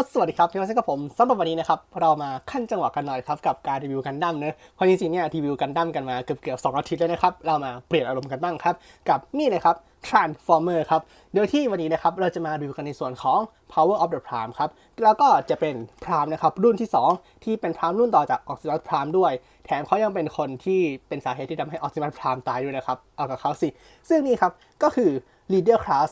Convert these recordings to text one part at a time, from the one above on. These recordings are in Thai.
สวัสดีครับพี่มาเซกับผมสำหรับวันนี้นะครับเรามาขั้นจังหวะกันหน่อยครับกับการรีวิวกันดั้มเนอะเพราะจริงๆเนี่ยรีวิวกันดั้มกันมาเกือบเกือบสองอาทิตย์แล้วนะครับเรามาเปลี่ยนอารมณ์กันบ้างครับ กับนี่เลยครับ Transformer ครับโดยที่วันนี้นะครับเราจะมารีวิวกันในส่วนของ Power of the Prime ครับแล้วก็จะเป็น Prime นะครับรุ่นที่ 2 ที่เป็น Prime รุ่นต่อจาก Optimus Prime ด้วย แถมเขายังเป็นคนที่เป็นสาเหตุที่ทำให้ Optimus Prime ตายด้วยนะครับเอากับเขาสิซึ่งนี่ครับก็คือ Leader Class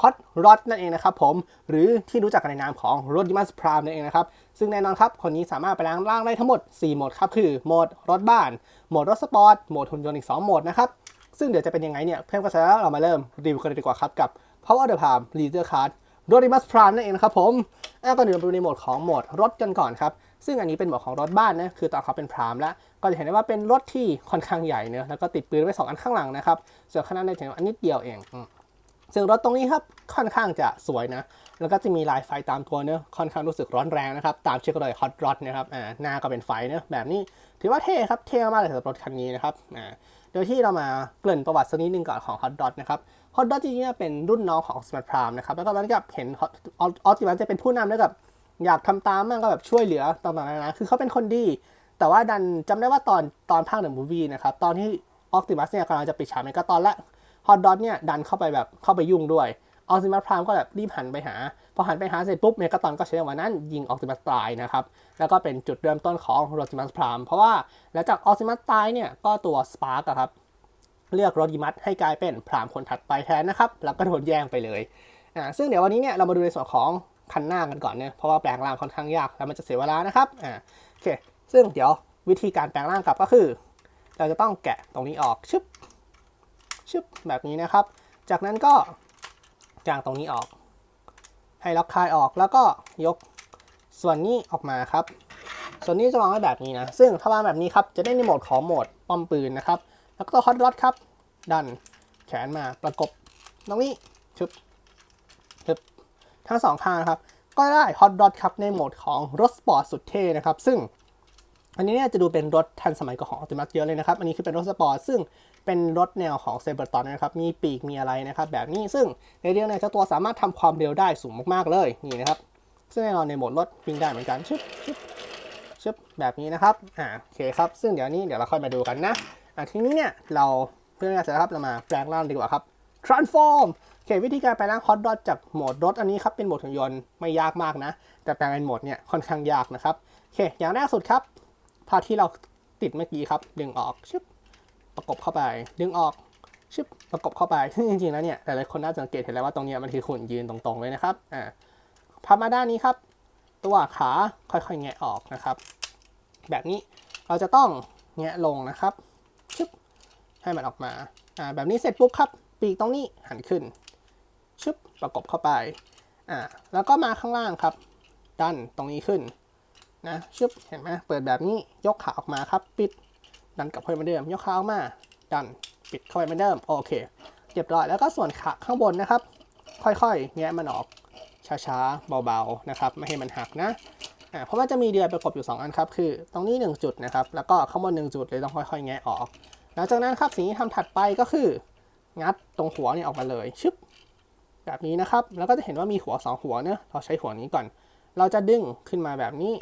ฮอตร d นั่นเองนะครับผม หรือที่รู้จักกันในนามของร d ดิมัสพรามนั่นเองนะครับ ซึ่งแน่นอนครับ คนนี้สามารถไปล้างร่างได้ทั้งหมด 4 โหมดครับ คือโหมดรถบ้าน โหมดรถสปอร์ต โหมดหุ่นยนต์อีก 2 โหมดนะครับ ซึ่งเดี๋ยวจะเป็นยังไงเนี่ย เพื่อนก็จะแล้วเรามาเริ่มรีวิวกันเลยดีกว่าครับ กับ Power the Prime Leader Card ร d ดิมัสพรามนั่นเองนะครับผมอะก่อนอื่นเราไปดูในโหมดของโหมดรถกันก่อนครับ ซึ่งอันนี้เป็นโหมดของรถบ้านนะ คือตอนเขาเป็นพรามแล้ว ก็จะเห็นได้ว่าเป็นรถที่ค่อนข้างใหญ่เนอะแล้วก็ติดปืนไว้สองอันข้างหลังนะครับ ส่วนข้างหน้าเนี่ยจะเห็นอันนิดเดียวเองอ ซึ่งรถตรงนี้ครับค่อนข้างจะสวยนะ แล้วก็จะมีลายไฟตามตัวเนอะค่อนข้างรู้สึกร้อนแรงนะครับ ตามชื่อก็เลยฮอตร d นะครับอ่าหน้าก็เป็นไฟเนอะแบบนี้ถือว่าเท่ครับ เท่มากเลยสำหรับรถคันนี้นะครับอ่าโดยที่เรามาเกริ่นประวัติสักนิดนึงก่อนของฮอตร d นะครับฮอตร d จริงๆเป็นรุ่นน้องของ Optimus Prime นะครับ แล้วก็มันกับเห็นออ t ติมัสจะเป็นผู้นำแล้วกับอยากทำตามมั่งก็แบบช่วยเหลือต่างๆนานาคือเขาเป็นคนดี แต่ว่าดันจำได้ว่าตอนตอนภาคหนึ่งมูวี่นะครับ ตอนที่ออ t ติมัสเนี่ยกำลังจะปิดฉากเมกาตอนละ ฮอตดอทเนี่ยดันเข้าไปแบบเข้าไปยุ่งด้วยออ t ติมัสพรามก็แบบรีบหันไปหา พอหันไปหาเสร็จปุ๊บเมกาตอนก็ใช้จังหวะนั้นยิงออ t ติมัสตายนะครับ แล้วก็เป็นจุดเริ่มต้นของโรติมัสพรามเพราะว่าหลังจากออ t ติมัสตายเนี่ยก็ตัวสปาร์กครับเลือกโรดิมัสให้กลายเป็นพรามคนถัดไปแทนนะครับ แล้วก็โดนแย่งไปเลยอ่าซึ่งเดี๋ยววันนี้เนี่ยเรามาดูในส่วนของคันหน้ากันก่อนเนี่ยเพราะว่าแปลงร่างค่อนข้างยากแล้วมันจะเสียเวลานะครับอ่าโอเคซึ่งเดี๋ยววิธีการแปลงร่างกลับก็คือ เราจะต้องแกะตรงนี้ออกชึบ ชึบแบบนี้นะครับ จากนั้นก็จางตรงนี้ออก ให้ล็อกคายออกแล้วก็ยกส่วนนี้ออกมาครับ ส่วนนี้จะวางไว้แบบนี้นะ ซึ่งถ้าวางแบบนี้ครับ จะได้ในโหมดของโหมดป้อมปืนนะครับ แล้วก็ฮอตร d ครับ ดันแขนมาประกบตรงนี้ชึบชึบทั้งสองข้างครับ ก็ได้ฮอตร d ครับในโหมดของรถสปอร์ตสุดเท่นะครับ ซึ่ง อันนี้เนี่ยจะดูเป็นรถทันสมัยกว่าของ Optimus เยอะเลยนะครับ อันนี้คือเป็นรถสปอร์ตซึ่งเป็นรถแนวของเซเบอร์ตอนนะครับ มีปีกมีอะไรนะครับแบบนี้ซึ่งในเรื่องเนี่ยเจ้าตัวสามารถทำความเร็วได้สูงมากๆเลยนี่นะครับ ซึ่งแน่นอนในโหมดรถวิ่งได้เหมือนกันชึบชึบชึบแบบนี้นะครับอ่าโอเคครับ ซึ่งเดี๋ยวนี้เดี๋ยวเราค่อยมาดูกันนะอ่าทีนี้เนี่ยเราเพื่อนๆจะครับเรามาแปลงร่างดีกว่าครับ transform โอเควิธีการแปลงร่างฮอตดอทจากโหมดรถอันนี้ครับเป็นโหมดหุ่นยนต์ไม่ยากมากนะ แต่แปลงเป็นโหมดเนี่ยค่อนข้างยากนะครับโอเคอย่างแรกสุดครับ พาที่เราติดเมื่อกี้ครับ ดึงออกชึบประกบเข้าไป ดึงออกชึบประกบเข้าไป ซึ่งจริงๆแล้วเนี่ยหลายๆคนน่าจะสังเกตเห็นแล้วว่าตรงเนี้ยมันคือหุ่นยืนตรงๆเลยนะครับอ่าพับมาด้านนี้ครับ ตัวขาค่อยๆแงะออกนะครับ แบบนี้เราจะต้องแงะลงนะครับชึบให้มันออกมาอ่าแบบนี้เสร็จปุ๊บครับ ปีกตรงนี้หันขึ้นชึบประกบเข้าไปอ่าแล้วก็มาข้างล่างครับ ดันตรงนี้ขึ้น นะชึบเห็นไหมเปิดแบบนี้ยกขาออกมาครับ ปิดดันกลับเข้าไปเหมือนเดิม ยกขาออกมา ดันปิดเข้าไปเหมือนเดิมโอเคเรียบร้อยแล้วก็ส่วนขาข้างบนนะครับ ค่อยๆ แงะมันออกช้าๆเบาๆนะครับ ไม่ให้มันหักนะอ่าเพราะว่าจะมีเดือยประกบอยู่ 2 อันครับคือ ตรงนี้ 1 จุดนะครับ แล้วก็ข้างบน 1 จุดเลยต้องค่อยๆ แงะออก หลังจากนั้นครับสิ่งที่ทำถัดไปก็คือ งัดตรงหัวเนี่ยออกมาเลยชึบแบบนี้นะครับ แล้วก็จะเห็นว่ามีหัวสองหัวเนะเราใช้หัวนี้ก่อน เราจะดึงขึ้นมาแบบนี้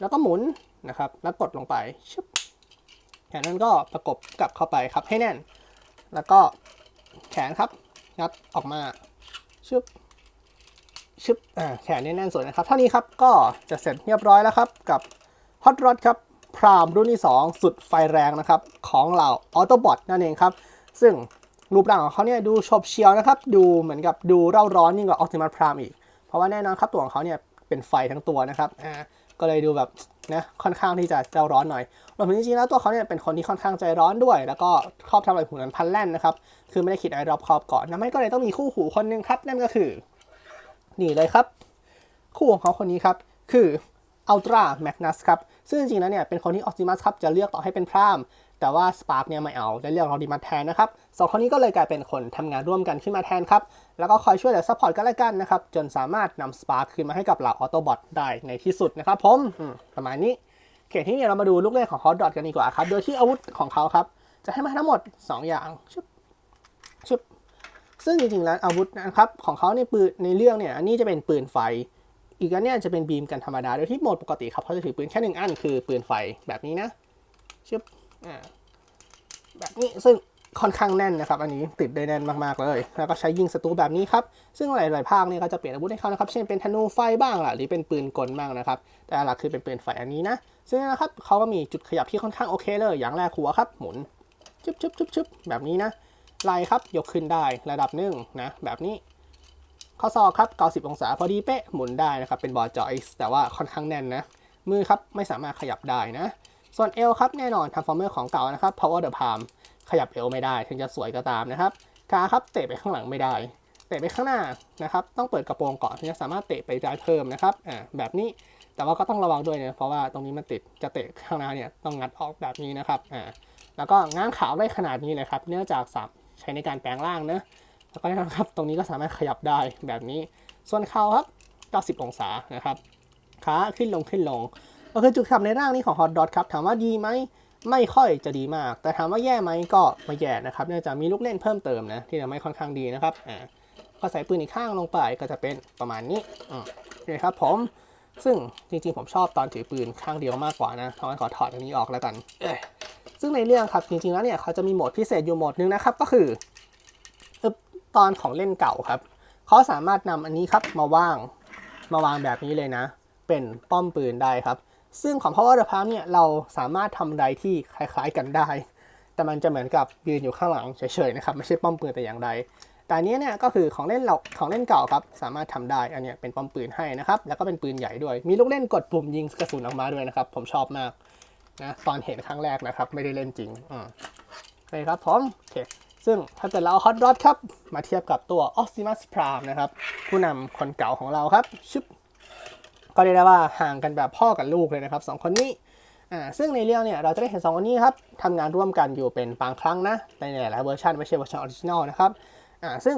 แล้วก็หมุนนะครับ แล้วกดลงไปชึบแขนนั้นก็ประกบกลับเข้าไปครับให้แน่น แล้วก็แขนครับงัดออกมาชึบชึบอ่าแขนแน่นสวยนะครับ เท่านี้ครับก็จะเสร็จเรียบร้อยแล้วครับกับฮอตร d ครับพรามรุ่นที่ 2 สุดไฟแรงนะครับ ของเหล่าออโตบอทนั่นเองครับ ซึ่งรูปร่างของเขาเนี่ยดูชบเชียวนะครับ ดูเหมือนกับดูเร่าร้อนยิ่งกว่าออ t ติมัสพรามอีก เพราะว่าแน่นอนครับตัวของเขาเนี่ยเป็นไฟทั้งตัวนะครับอ่า ก็เลยดูแบบนะค่อนข้างที่จะเจ้าร้อนหน่อยรวมถึงจริงๆแล้วตัวเขาเนี่ยเป็นคนที่ค่อนข้างใจร้อนด้วย แล้วก็ครอบทำอะไรหูนั้นพันแล่นนะครับ คือไม่ได้คิดอะไรรอบคอบก่อนนะไม่ก็เลยต้องมีคู่หูคนหนึงครับ นั่นก็คือนี่เลยครับ คู่ของเขาคนนี้ครับ คืออัลตร้าแมกนัสครับ ซึ่งจริงๆแล้วเนี่ยเป็นคนที่ออสติมัสครับจะเลือกต่อให้เป็นพราม แต่ว่า Spark เนี่ยไม่เอาและเลือก Rodimus แทนนะครับสองคนนี้ก็เลยกลายเป็นคนทำงานร่วมกันขึ้นมาแทนครับ แล้วก็คอยช่วยเหลือซัพพอร์ตกันและกันนะครับ จนสามารถนำ Spark คืนมาให้กับเหล่า Autobot ได้ในที่สุดนะครับผมประมาณนี้โอเคที่นี่เรามาดูลูกเล่นของ Hot Dot กันดีกว่าครับ โดยที่อาวุธของเขาครับ จะให้มาทั้งหมด 2 อย่างชึบชึบซึ่งจริงๆแล้วอาวุธนะครับของเขาในปืนในเรื่องเนี่ยอันนี้จะเป็นปืนไฟ อีกอันเนี่ยจะเป็นบีมกันธรรมดาโดยที่โหมดปกติครับเขาจะถือปืนแค่หนึ่งอันคือปืนไฟแบบนี้นะชึบ แบบนี้ซึ่งค่อนข้างแน่นนะครับ อันนี้ติดได้แน่นมากๆเลย แล้วก็ใช้ยิงศัตรูแบบนี้ครับ ซึ่งหลายๆภาคเนี่ยก็จะเปลี่ยนอาวุธให้เขานะครับ เช่นเป็นธนูไฟบ้างล่ะ หรือเป็นปืนกลบ้างนะครับ แต่หลักคือเป็นปืนไฟอันนี้นะ ซึ่งนะครับเขาก็มีจุดขยับที่ค่อนข้างโอเคเลย อย่างแรกหัวครับ หมุนชึบชึบชึบชึบแบบนี้นะไหล่ครับ ยกขึ้นได้ระดับหนึ่งนะ แบบนี้ ข้อศอกครับ 90 องศาพอดีเป๊ะ หมุนได้นะครับ เป็นบอร์จอยส์แต่ว่าค่อนข้างแน่นนะ มือครับ ไม่สามารถขยับได้นะ ส่วนเอวครับแน่นอนทำฟอร์เมอร์ของเก่านะครับ power the palm ขยับเอวไม่ได้ ถึงจะสวยก็ตามนะครับขาครับเตะไปข้างหลังไม่ได้ เตะไปข้างหน้านะครับ ต้องเปิดกระโปรงก่อนถึงจะสามารถเตะไปได้เพิ่มนะครับอ่าแบบนี้แต่ว่าก็ต้องระวังด้วยเนะเพราะว่าตรงนี้มันติดจะเตะข้างหน้าเนี่ยต้องงัดออกแบบนี้นะครับอ่าแล้วก็ง้างขาได้ขนาดนี้เลยครับ เนื่องจากสับใช้ในการแปลงร่างนะแล้วก็แน่นอนครับตรงนี้ก็สามารถขยับได้แบบนี้ ส่วนเข่าครับ 90 องศานะครับขาขึ้นลงขึ้นลง ก็คือจุดขับในร่างนี้ของ Hot Dot ครับถามว่าดีไหมไม่ค่อยจะดีมาก แต่ถามว่าแย่ไหมก็ไม่แย่นะครับเนื่องจากมีลูกเล่นเพิ่มเติมนะที่ทำให้ค่อนข้างดีนะครับอ่าก็ใส่ปืนอีกข้างลงไปก็จะเป็นประมาณนี้อืมนี่ครับผมซึ่งจริงๆผมชอบตอนถือปืนข้างเดียวมากกว่านะทำให้ขอถอดอันนี้ออกแล้วกันเอ้ซึ่งในเรื่องครับจริงๆแล้วเนี่ยเขาจะมีโหมดพิเศษอยู่โหมดนึงนะครับก็คืออ่อตอนของเล่นเก่าครับเขาสามารถนำอันนี้ครับมาวางมาวางแบบนี้เลยนะ เป็นป้อมปืนได้ครับ ซึ่งของ Power the Palm เนี่ยเราสามารถทำอะไรที่คล้ายๆกันได้ แต่มันจะเหมือนกับยืนอยู่ข้างหลังเฉยๆนะครับไม่ใช่ป้อมปืนแต่อย่างใด แต่นี้เนี่ยก็คือของเล่นเราของเล่นเก่าครับสามารถทำได้อันเนี้ยเป็นป้อมปืนให้นะครับแล้วก็เป็นปืนใหญ่ด้วย มีลูกเล่นกดปุ่มยิงกระสุนออกมาด้วยนะครับผมชอบมากนะตอนเห็นครั้งแรกนะครับไม่ได้เล่นจริงอืมโอเคครับผมโอเคซึ่งถ้าเกิดเราเอา Hot Rod ครับ มาเทียบกับตัว Optimus Prime นะครับ ผู้นำคนเก่าของเราครับชึบ ก็เรียกได้ว่าห่างกันแบบพ่อกับลูกเลยนะครับสองคนนี้อ่าซึ่งในเรื่องเนี่ยเราจะได้เห็นสองคนนี้ครับทำงานร่วมกันอยู่เป็นบางครั้งนะในหลายๆเวอร์ชันไม่ใช่เวอร์ชันออริจินอลนะครับอ่าซึ่ง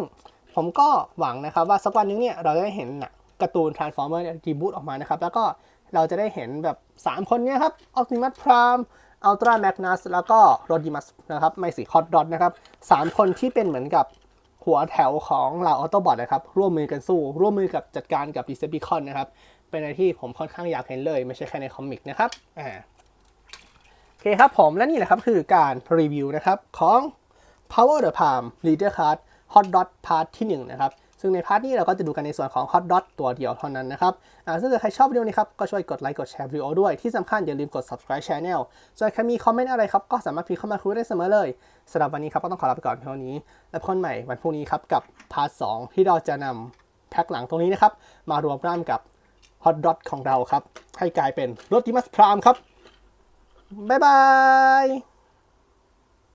ผมก็หวังนะครับว่าสักวันหนึงเนี่ยเราจะได้เห็นหนังการ์ตูน Transformer เนี่ยรีบูตออกมานะครับแล้วก็เราจะได้เห็นแบบ 3 คนเนี้ครับ Optimus Prime Ultra Magnus แล้วก็ Rodimus นะครับไม่สิ Hot Rod นะครับสามคนที่เป็นเหมือนกับหัวแถวของเหล่าออโตบอทนะครับ ร่วมมือกันสู้ ร่วมมือกับจัดการกับ Decepticon นะครับ เป็นอะไรที่ผมค่อนข้างอยากเห็นเลย ไม่ใช่แค่ในคอมิกนะครับอ่าโอเคครับผมและนี่แหละครับคือการรีวิวนะครับของ Power the Palm Leader Card Hot Dot Part ที่ 1 นะครับซึ่งในพาร์ทนี้เราก็จะดูกันในส่วนของ Hot Dot ตัวเดียวเท่านั้นนะครับอ่าซึ่งถ้าใครชอบวิดีโอนี้ครับ ก็ช่วยกดไลค์ กดแชร์วิดีโอด้วย ที่สำคัญอย่าลืมกด subscribe channel ส่วนใครมีคอมเมนต์อะไรครับ ก็สามารถพิมพ์เข้ามาคุยได้เสมอเลยสำหรับวันนี้ครับก็ต้องขอลาไปก่อนเท่านี้ แล้วพบกันใหม่วันพรุ่งนี้ครับกับพาร์ท 2 ที่เราจะนำแพ็คหลังตรงนี้นะครับ มารวมร่างกับ ฮอตดอทของเราครับ ให้กลายเป็นรถดิมัสพรามครับ บ๊ายบาย